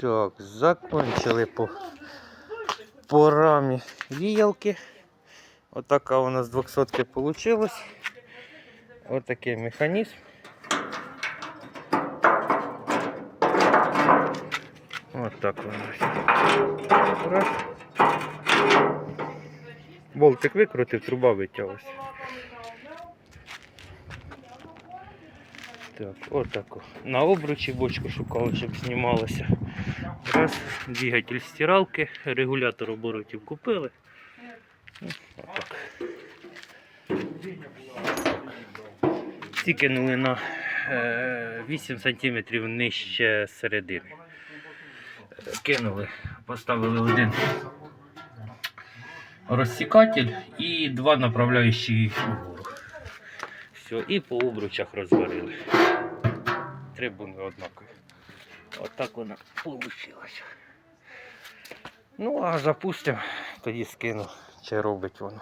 Так, закончили по, по рамі віялки. Отака у нас 200 вийшла. Отакий механізм. Ось так воно. Раз. Болтик викрутив, труба витяглася. Так, отако. На обручі бочку шукали, щоб знімалося. Раз, двигатель стиралки, регулятор оборотів купили. Отак. Ці кинули на е, 8 см нижче середини. Е, Кинули, поставили один розсікатель і два направляючі вгору. Все, і по обручах розварили. Три бунги однакові. Отак вона вийшла. Ну, а запустимо, тоді скину, чи робить воно.